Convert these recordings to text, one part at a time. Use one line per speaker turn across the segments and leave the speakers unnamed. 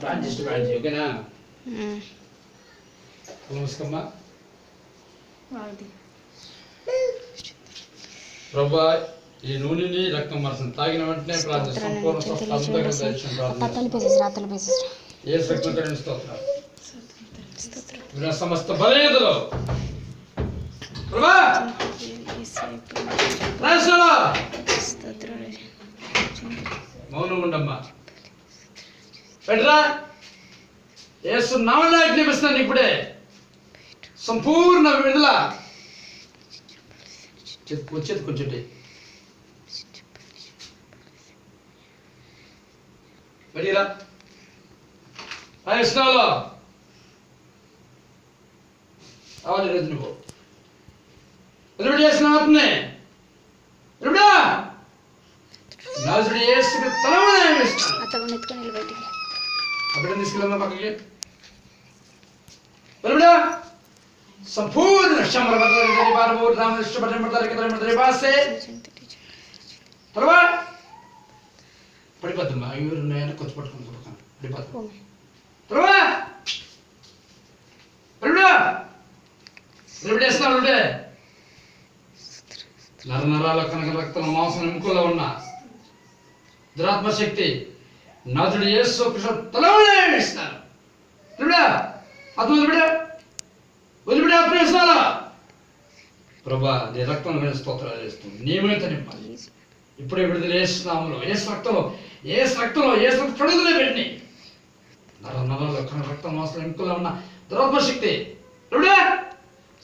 ప్రార్థిస్తూ ప్రార్థి ఓకేనా. నమస్కమ్మా. ప్రభా ఈ నూనెని రక్తం మరసం. తాగిన వెంటనే ప్రార్థన. సంపూర్ణ అంతగా దర్శనం ప్రార్థన ఏ స్తోత్రాలు విన సమస్త బలహీనతలు. ప్రభా! మౌనం ఉండమ్మా. పెట్టరా ఏసు నామన్నా ఆజ్ఞాపిస్తున్నాను ఇప్పుడే. సంపూర్ణ విడుదల. వచ్చేది కొంచెం బయటిరా ఇష్టాలో రోజు నువ్వు ఎదురు చేసిన ఆత్మనే ఎదురుడా నాజుడు తలమని అప్పుడు తీసుకెళ్ళమ్మా పక్కకి. బలబడా! సంపూర్ణ శమర బదరి బారబో రామకృష్ణ బదరి బదరి కదరి బదరి బాసే తర్వాత పడిపోద్దమ్మా ఎవరు నేను కొత్త పట్టుకుని కొడుకుని. పడిపోద్దు తర్వాత బలబడా! బలబడేస్తున్నాడు ఉంటే నర నరాల కనుక రక్తం మాంసం ఎముకలో ఉన్న. దురాత్మ శక్తి నాథుడు యేసు కృష్ణ వేస్తారు ఇస్తారు వదిలిపెడా అది వదిలిపెడా వదిలిపెడా అప్రేస్తారా ప్రభా నీ రక్తం మీద స్తోత్రాలు చేస్తుంది నీవేత నింపాలి ఇప్పుడే విడుదల వేస్తున్నాములో ఏ రక్తంలో ఏ రక్తంలో ఏ రక్తం పడుదలే పెట్టి నర నరలో కనుక రక్తం మాంసం ఎముకలో ఉన్న దురాత్మ శక్తి వదిలిపెడా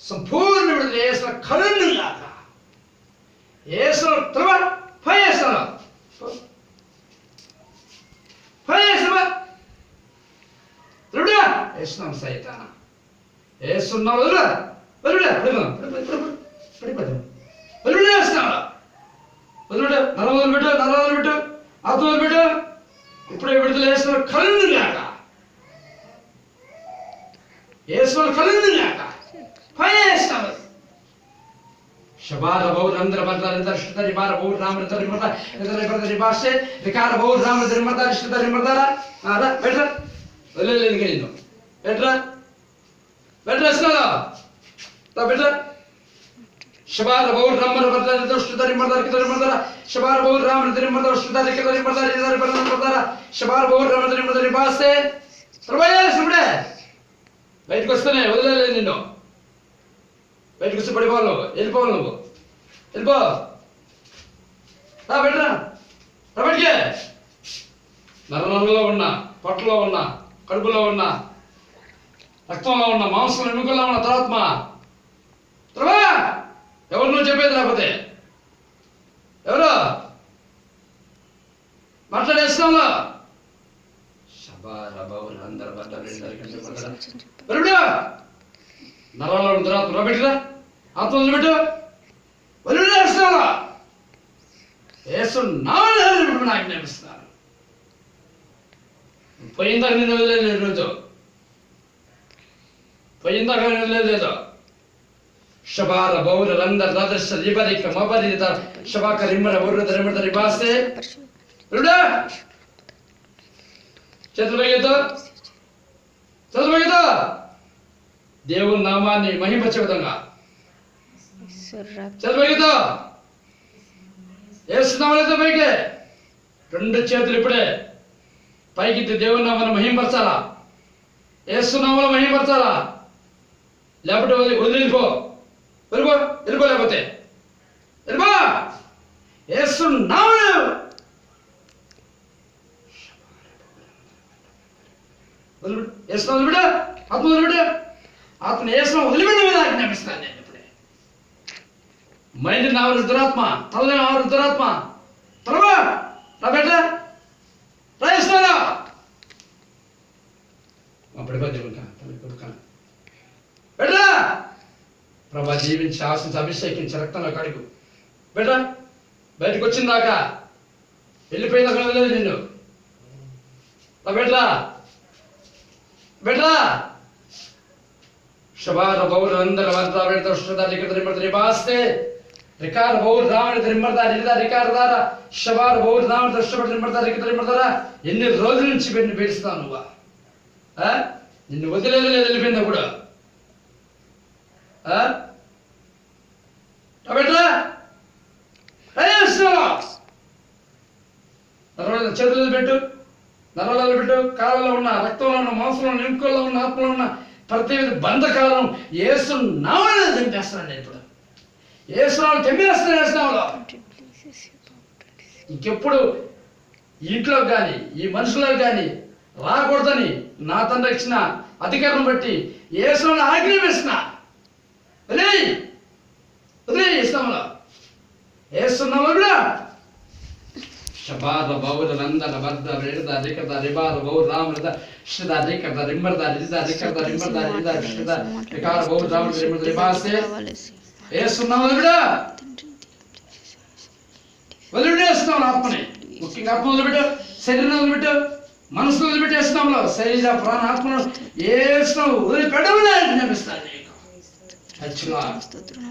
సంపూర్ణ విడుదల వేసిన కరుణ్ లాగా. ఏసు తర్వాత പ്രശ്നം സഹിതാണ് യേസുന്ന ഒരു ഒരുടെ ഒരുടെ ഒരുടെ നടന്നതും വിട്ട് നടന്നതും വിട്ട് അതും ಬೆಟ್ರ ಬೆಟ್ರ ಸ್ನಾನ ತಾ ಬೆಟ್ರ ಶಬಾರ ಬಹು ರಾಮ ಬರ್ತಾರೆ ದರ್ಶನದಲ್ಲಿ ಬರ್ತಾರೆ ಕಿದರಿ ಬರ್ತಾರ ಶಬಾರ ಬಹು ರಾಮ ರಿ ಬರ್ತಾರೆ ದರ್ಶನದಲ್ಲಿ ಕಿದರಿ ಬರ್ತಾರೆ ಇದರ ಬರ್ತಾರೆ ಬರ್ತಾರ ಶಬಾರ ಬಹು రామ రి ಬರ್ತಾರೆ భాషೆ ప్రభాయ సుబడే బయటకు వస్తేనే వదిలేదు నిన్ను బయటకు వచ్చి పడిపోవాలి నువ్వు వెళ్ళిపోవాలి నువ్వు వెళ్ళిపో రా బయటరా రా బయటికి నరనరలో ఉన్న పొట్టలో ఉన్న కడుపులో ఉన్న రక్తంలో ఉన్న మాంసం ఎముకల్లో ఉన్న తరాత్మ? త్రవా ఎవరు నువ్వు చెప్పేది లేకపోతే? ఎవరు? మాట్లాడేస్తున్నావు అందరు బరుడా నరాల్లో ఉన్న తర్వాత నిలబెట్టురా ఆత్మ నిలబెట్టు. వదిలేస్తావా యేసు నామని ఆజ్ఞాపిస్తున్నాను పోయిందాక నేను వదిలేదు ఈరోజు. పోయిందాక నేను వదిలేదు ಶಬಾರ ಬೌರ ರಂದ ರದಶ ಲಿಬರಿಕ ಮಬರಿದ ಶಬಾಕ ರಿಮ್ಮರ ಬೌರ ರಿಮ್ಮರ ರಿಬಾಸೆ ರುಡ చేతులు పైకెత్తు చేతులు పైకెత్తు దేవుని నామాన్ని మహిమపరిచే విధంగా చేతులు పైకెత్తు వేస్తున్నామా పైకి రెండు చేతులు ఇప్పుడే పైకి దేవుని నామాన్ని మహిమపరచాలా వేస్తున్నామో మహిమపరచాలా లేకపోతే వదిలిపో వెళ్ళిపో వెళ్ళిపో లేకపోతే. వెళ్ళిపో! వేస్తున్నావు వేస్తున్నావు వదిలిపెట్టు ఆత్మ వదిలిపెట్టు ఆత్మ వేస్తున్నావు వదిలిపెట్టే మీద ఆజ్ఞాపిస్తాను నేను ఇప్పుడే. మైండ్ నావరు దురాత్మ తలని ఆవరు దురాత్మ. తలవా నా బిడ్డ! రాయిస్తున్నారా రాయిస్తారా అప్పుడు దేవుడు తల్లి కొడుక వెళ్ళరా. ప్రభా జీవించి ఆశించి అభిషేకించి రక్తంలో కడుపు వెళ్ళరా. బయటకు వచ్చిందాకా వెళ్ళిపోయిన అక్కడ లేదు నిన్ను. వెళ్ళా వెళ్ళా శుభార పౌరులు అందరు వంద వెళ్తా ఉష్ణదా లిఖిత నిమ్మడి నిపాస్తే రికార్డు పౌరు రావణ నిమ్మడతా లిఖిత రికార్డుదార శుభార బౌరు రావణ ఉష్ణపడి నిమ్మడతా లిఖిత నిమ్మడతారా ఎన్ని రోజుల నుంచి వెళ్ళి పిలుస్తావు నువ్వు? నిన్ను వదిలేదు లేదు కూడా? నరవల చేతులలో పెట్టు. నరవలలో పెట్టు. కాళ్ళలో ఉన్న రక్తంలో ఉన్న మాంసంలో ఉన్న ఇంకోలో ఉన్న ఆత్మలో ఉన్న ప్రతి బంధకాలం ఏసు నామని చంపేస్తున్నాను నేను ఇప్పుడు. ఏసునామని తెంపేస్తున్నాను ఏసునామలో ఇంకెప్పుడు ఇంట్లో కానీ ఈ మనుషులకు కానీ రాకూడదని నా తండ్రి ఇచ్చిన అధికారం బట్టి ఏసుని ఆజ్ఞాపిస్తున్న. వదిలే వదిలే ఇస్తాములా వేస్తున్నాము కూడా ಶಬಾದ ಬೌದ ನಂದನ ಬರ್ದ ರಿಡದ ರಿಕದ ರಿಬಾದ ಬೌ ರಾಮರದ ಶ್ರದ ರಿಕದ ರಿಂಬರದ ರಿಜದ ರಿಕದ ರಿಂಬರದ ರಿಜದ ಶ್ರದ ವಿಕಾರ ಬೌ ರಾಮ ರಿಂಬರದ ರಿಬಾಸೆ ఏస్తున్నావు వదిలిడా వదిలిడేస్తున్నావు ఆత్మని. ముఖ్యంగా ఆత్మ వదిలిపెట్టు శరీరం వదిలిపెట్టు మనసును వదిలిపెట్టేస్తున్నావు శరీర ప్రాణ ఆత్మను ఏస్తున్నావు? వదిలిపెట్టవు జ్ఞాపిస్తాను స్తోత్రం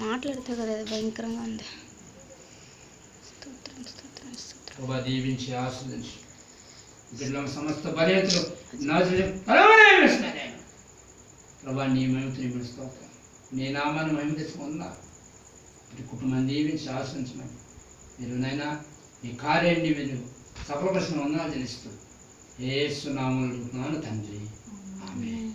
మాట్లాడితే కదా భయంకరంగా ఉంది
ప్రభా దీవించి ఆస్వాదించి బిడ్డల సమస్త బలహీనతలు నాశనం నేను ప్రభా నీ మహిమతో నీ నీ నామాన్ని మహిమ తెచ్చుకుందా ఇటు కుటుంబాన్ని దీవించి ఆశ్రయించమని మీరు నైనా ఈ కార్యాన్ని మీరు సఫలపరిచిన వందనాలు తెలుస్తూ ఏ సునామలు తండ్రి. ఆమె